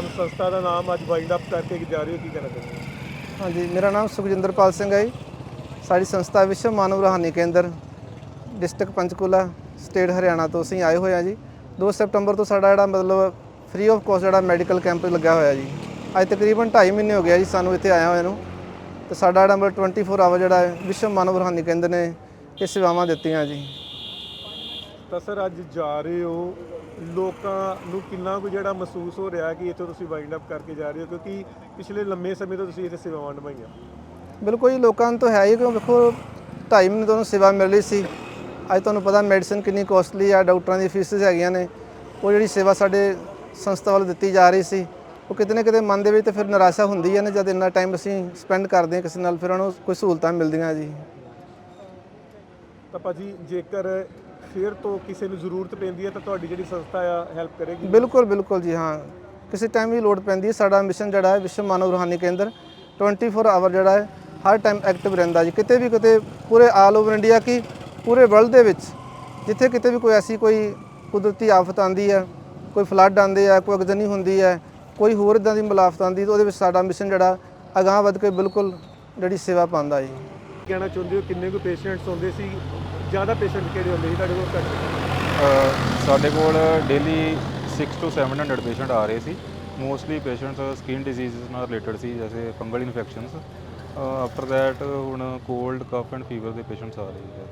ਨਾਮ ਸੰਸਥਾ ਦਾ ਨਾਮ ਅੱਜ ਵਾਈਂਡ ਅਪ ਕਰਕੇ ਜਾ ਰਹੇ ਹੋ ਕੀ ਕਹਿਣਾ ਚਾਹੁੰਦੇ ਹੋ? ਹਾਂਜੀ ਮੇਰਾ ਨਾਮ ਸੁਖਜਿੰਦਰਪਾਲ ਸਿੰਘ ਹੈ ਜੀ। ਸਾਡੀ ਸੰਸਥਾ ਵਿਸ਼ਵ ਮਾਨਵ ਰੂਹਾਨੀ ਕੇਂਦਰ ਡਿਸਟ੍ਰਿਕਟ ਪੰਚਕੂਲਾ ਸਟੇਟ ਹਰਿਆਣਾ ਤੋਂ ਅਸੀਂ ਆਏ ਹੋਏ ਹਾਂ ਜੀ। 2 ਸਤੰਬਰ ਤੋਂ ਸਾਡਾ ਜਿਹੜਾ ਮਤਲਬ ਫ੍ਰੀ ਆਫ ਕੋਸਟ ਜਿਹੜਾ ਮੈਡੀਕਲ ਕੈਂਪ ਲੱਗਿਆ ਹੋਇਆ ਜੀ। ਅੱਜ ਤਕਰੀਬਨ 2.5 ਮਹੀਨੇ ਹੋ ਗਿਆ ਜੀ ਸਾਨੂੰ ਇੱਥੇ ਆਇਆ ਹੋਇਆ ਨੂੰ। ਤੇ ਸਾਡਾ ਜਿਹੜਾ ਮਤਲਬ 24 ਆਵਰ ਜਿਹੜਾ ਹੈ ਵਿਸ਼ਵ ਮਾਨਵ ਰੂਹਾਨੀ ਕੇਂਦਰ ਨੇ ਇਹ ਸੇਵਾਵਾਂ ਦਿੱਤੀਆਂ ਜੀ। ਤਾਂ ਸਰ ਅੱਜ ਜਾ ਰਹੇ ਹੋ ਲੋਕਾਂ ਨੂੰ ਕਿੰਨਾ ਕੁ ਜਿਹੜਾ ਮਹਿਸੂਸ ਹੋ ਰਿਹਾ ਕਿ ਇੱਥੇ ਤੁਸੀਂ ਵਾਈਂਡ ਅਪ ਕਰਕੇ ਜਾ ਰਹੇ ਹੋ? ਕਿਉਂਕਿ ਪਿਛਲੇ ਲੰਮੇ ਸਮੇਂ ਤੋਂ ਤੁਸੀਂ ਇੱਥੇ ਸੇਵਾਵਾਂ ਨਿਭਾਈਆਂ। ਬਿਲਕੁਲ ਜੀ ਲੋਕਾਂ ਨੂੰ ਤਾਂ ਹੈ ਹੀ ਕਿਉਂ ਵੇਖੋ 2.5 ਮਹੀਨੇ ਤੁਹਾਨੂੰ ਸੇਵਾ ਮਿਲ ਰਹੀ ਸੀ। ਅੱਜ ਤੁਹਾਨੂੰ ਪਤਾ ਮੈਡੀਸਿਨ ਕਿੰਨੀ ਕੋਸਟਲੀ ਆ ਡਾਕਟਰਾਂ ਦੀ ਫੀਸਿਸ ਹੈਗੀਆਂ ਨੇ। ਉਹ ਜਿਹੜੀ ਸੇਵਾ ਸਾਡੇ ਸੰਸਥਾ ਵੱਲੋਂ ਦਿੱਤੀ ਜਾ ਰਹੀ ਸੀ ਉਹ ਕਿਤੇ ਨਾ ਕਿਤੇ ਮਨ ਦੇ ਵਿੱਚ ਤੇ ਫਿਰ ਨਿਰਾਸ਼ਾ ਹੁੰਦੀ ਹੈ ਨਾ ਜਦ ਇੰਨਾ ਟਾਈਮ ਅਸੀਂ ਸਪੈਂਡ ਕਰਦੇ ਹਾਂ ਕਿਸੇ ਨਾਲ ਫਿਰ ਉਹਨਾਂ ਕੋਈ ਸਹੂਲਤਾਂ ਮਿਲਦੀਆਂ ਜੀ। ਤਾਂ ਭਾਜੀ ਜੇਕਰ ਫਿਰ ਤੋਂ ਕਿਸੇ ਨੂੰ ਜ਼ਰੂਰਤ ਪੈਂਦੀ ਹੈ ਤਾਂ ਤੁਹਾਡੀ ਜਿਹੜੀ ਸੰਸਥਾ ਆ ਹੈਲਪ ਕਰੇਗੀ? ਬਿਲਕੁਲ ਬਿਲਕੁਲ ਜੀ ਹਾਂ। ਕਿਸੇ ਟਾਈਮ ਵੀ ਲੋੜ ਪੈਂਦੀ ਹੈ ਸਾਡਾ ਮਿਸ਼ਨ ਜਿਹੜਾ ਹੈ ਵਿਸ਼ਵ ਮਾਨਵ ਰੂਹਾਨੀ ਕੇਂਦਰ 24 ਆਵਰ ਜਿਹੜਾ ਹੈ ਹਰ ਟਾਈਮ ਐਕਟਿਵ ਰਹਿੰਦਾ ਜੀ। ਕਿਤੇ ਵੀ ਕਿਤੇ ਪੂਰੇ ਆਲ ਓਵਰ ਇੰਡੀਆ ਕੀ ਪੂਰੇ ਵਰਲਡ ਦੇ ਵਿੱਚ ਜਿੱਥੇ ਕਿਤੇ ਵੀ ਕੋਈ ਐਸੀ ਕੋਈ ਕੁਦਰਤੀ ਆਫਤ ਆਂਦੀ ਹੈ ਕੋਈ ਫਲੱਡ ਆਉਂਦੇ ਆ ਕੋਈ ਅਗਜ਼ਨੀ ਹੁੰਦੀ ਹੈ ਕੋਈ ਹੋਰ ਇਦਾਂ ਦੀ ਮਲਾਫਤ ਆਉਂਦੀ ਤਾਂ ਉਹਦੇ ਵਿੱਚ ਸਾਡਾ ਮਿਸ਼ਨ ਜਿਹੜਾ ਅਗਾਂਹ ਵੱਧ ਕੇ ਬਿਲਕੁਲ ਜਿਹੜੀ ਸੇਵਾ ਪਾਉਂਦਾ ਜੀ। ਕਹਿਣਾ ਚਾਹੁੰਦੇ ਹੋ? ਕਿੰਨੇ ਕੁ ਪੇਸ਼ੈਂਟਸ ਹੁੰਦੇ ਸੀ? ਜ਼ਿਆਦਾ ਪੇਸ਼ੈਂਟ ਕਿਹੜੇ ਹੁੰਦੇ ਸੀ ਤੁਹਾਡੇ ਕੋਲ ਘੱਟ? ਅ, ਸਾਡੇ ਕੋਲ ਡੇਲੀ 6 ਤੋਂ 700 ਪੇਸ਼ੈਂਟ ਆ ਰਹੇ ਸੀ। ਮੋਸਟਲੀ ਪੇਸ਼ੈਂਟਸ ਸਕਿਨ ਡਿਜ਼ੀਜ਼ਸ ਨਾਲ ਰਿਲੇਟਡ ਸੀ ਜੈਸੇ ਫੰਗਲ ਇਨਫੈਕਸ਼ਨਸ ਆਫਟਰ ਦੈਟ ਹੁਣ ਕੋਲਡ ਕਫ ਐਂਡ ਫੀਵਰ ਦੇ ਪੇਸ਼ੈਂਟਸ ਆ ਰਹੇ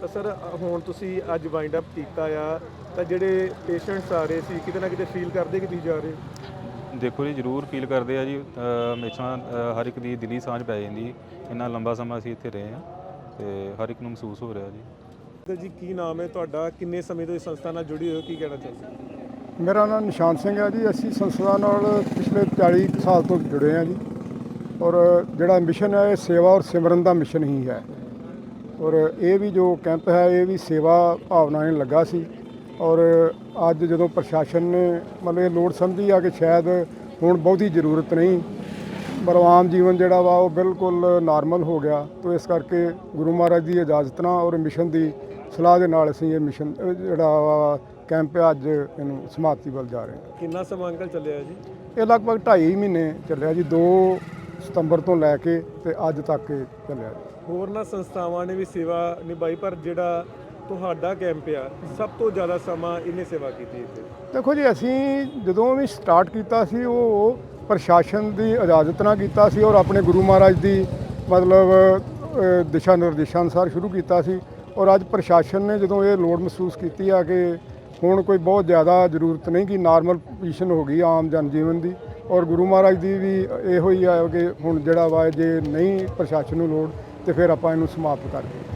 ਤਾਂ ਸਰ ਹੁਣ ਤੁਸੀਂ ਅੱਜ ਵਾਈਂਡ ਅਪ ਕੀਤਾ ਆ ਤਾਂ ਜਿਹੜੇ ਪੇਸ਼ੈਂਟਸ ਆ ਰਹੇ ਸੀ ਕਿਤੇ ਨਾ ਕਿਤੇ ਫੀਲ ਕਰਦੇ ਕਿ ਤੁਸੀਂ ਜਾ ਰਹੇ ਹੋ? ਦੇਖੋ ਜੀ ਜਰੂਰ ਫੀਲ ਕਰਦੇ ਆ ਜੀ। ਅ, ਹਮੇਸ਼ਾ ਅ, ਹਰ ਇੱਕ ਦੀ ਦਿਲੀ ਸਾਂਝ ਪੈ ਜਾਂਦੀ। ਇੰਨਾ ਲੰਬਾ ਸਮਾਂ ਅਸੀਂ ਇੱਥੇ ਰਹੇ ਹਾਂ। ਤੇ ਹਰ ਇੱਕ ਨੂੰ ਮਹਿਸੂਸ ਹੋ ਰਿਹਾ ਜੀ। ਤੇ ਜੀ ਕੀ ਨਾਮ ਹੈ ਤੁਹਾਡਾ? ਕਿੰਨੇ ਸਮੇਂ ਤੋਂ ਇਸ ਸੰਸਥਾ ਨਾਲ ਜੁੜੇ ਹੋ? ਕੀ ਕਹਿਣਾ ਚਾਹੁੰਦੇ ਮੇਰਾ ਨਾਮ ਨਿਸ਼ਾਨ ਸਿੰਘ ਹੈ ਜੀ। ਅਸੀਂ ਸੰਸਥਾ ਨਾਲ ਪਿਛਲੇ 40 ਕੁ ਸਾਲ ਤੋਂ ਜੁੜੇ ਹਾਂ ਜੀ। ਔਰ ਜਿਹੜਾ ਮਿਸ਼ਨ ਹੈ ਇਹ ਸੇਵਾ ਔਰ ਸਿਮਰਨ ਦਾ ਮਿਸ਼ਨ ਹੀ ਹੈ। ਔਰ ਇਹ ਵੀ ਜੋ ਕੈਂਪ ਹੈ ਇਹ ਵੀ ਸੇਵਾ ਭਾਵਨਾ ਨਾਲ ਲੱਗਾ ਸੀ। ਔਰ ਅੱਜ ਜਦੋਂ ਪ੍ਰਸ਼ਾਸਨ ਨੇ ਮਤਲਬ ਇਹ ਲੋੜ ਸਮਝੀ ਆ ਕਿ ਸ਼ਾਇਦ ਹੁਣ ਬਹੁਤੀ ਜ਼ਰੂਰਤ ਨਹੀਂ ਪਰ ਆਮ ਜੀਵਨ ਜਿਹੜਾ ਵਾ ਉਹ ਬਿਲਕੁਲ ਨਾਰਮਲ ਹੋ ਗਿਆ। ਤੋਂ ਇਸ ਕਰਕੇ ਗੁਰੂ ਮਹਾਰਾਜ ਦੀ ਇਜਾਜ਼ਤ ਨਾਲ ਔਰ ਮਿਸ਼ਨ ਦੀ ਸਲਾਹ ਦੇ ਨਾਲ ਅਸੀਂ ਇਹ ਮਿਸ਼ਨ ਅਹ ਜਿਹੜਾ ਵਾ ਕੈਂਪ ਅੱਜ ਇਹਨੂੰ ਸਮਾਪਤੀ ਵੱਲ ਜਾ ਰਹੇ ਹਾਂ। ਕਿੰਨਾ ਸਮਾਂ ਅੰਕਲ ਚੱਲਿਆ ਜੀ? ਇਹ ਲਗਭਗ 2.5 ਮਹੀਨੇ ਚੱਲਿਆ ਜੀ 2 ਸਤੰਬਰ ਤੋਂ ਲੈ ਕੇ ਤੇ ਅੱਜ ਤੱਕ ਇਹ ਚੱਲਿਆ ਜੀ। ਹੋਰਨਾਂ ਸੰਸਥਾਵਾਂ ਨੇ ਵੀ ਸੇਵਾ ਨਿਭਾਈ ਪਰ ਜਿਹੜਾ ਤੁਹਾਡਾ ਕੈਂਪ ਆ ਸਭ ਤੋਂ ਜ਼ਿਆਦਾ ਸਮਾਂ ਇਹਨੇ ਸੇਵਾ ਕੀਤੀ ਇੱਥੇ? ਦੇਖੋ ਜੀ ਅਸੀਂ ਜਦੋਂ ਵੀ ਸਟਾਰਟ ਕੀਤਾ ਸੀ ਉਹ ਪ੍ਰਸ਼ਾਸਨ ਦੀ ਇਜਾਜ਼ਤ ਨਾਲ ਕੀਤਾ ਸੀ ਔਰ ਆਪਣੇ ਗੁਰੂ ਮਹਾਰਾਜ ਦੀ ਮਤਲਬ ਦਿਸ਼ਾ ਨਿਰਦੇਸ਼ਾਂ ਅਨੁਸਾਰ ਸ਼ੁਰੂ ਕੀਤਾ ਸੀ। ਔਰ ਅੱਜ ਪ੍ਰਸ਼ਾਸਨ ਨੇ ਜਦੋਂ ਇਹ ਲੋੜ ਮਹਿਸੂਸ ਕੀਤੀ ਆ ਕਿ ਹੁਣ ਕੋਈ ਬਹੁਤ ਜ਼ਿਆਦਾ ਜ਼ਰੂਰਤ ਨਹੀਂ ਕਿ ਨਾਰਮਲ ਪੋਜੀਸ਼ਨ ਹੋ ਗਈ ਆਮ ਜਨ ਜੀਵਨ ਦੀ, ਔਰ ਗੁਰੂ ਮਹਾਰਾਜ ਦੀ ਵੀ ਇਹੋ ਹੀ ਆ ਕਿ ਹੁਣ ਜਿਹੜਾ ਵਾ ਜੇ ਨਹੀਂ ਪ੍ਰਸ਼ਾਸਨ ਨੂੰ ਲੋੜ, ਤੇ ਫਿਰ ਆਪਾਂ ਇਹਨੂੰ ਸਮਾਪਤ ਕਰ ਦਈਏ।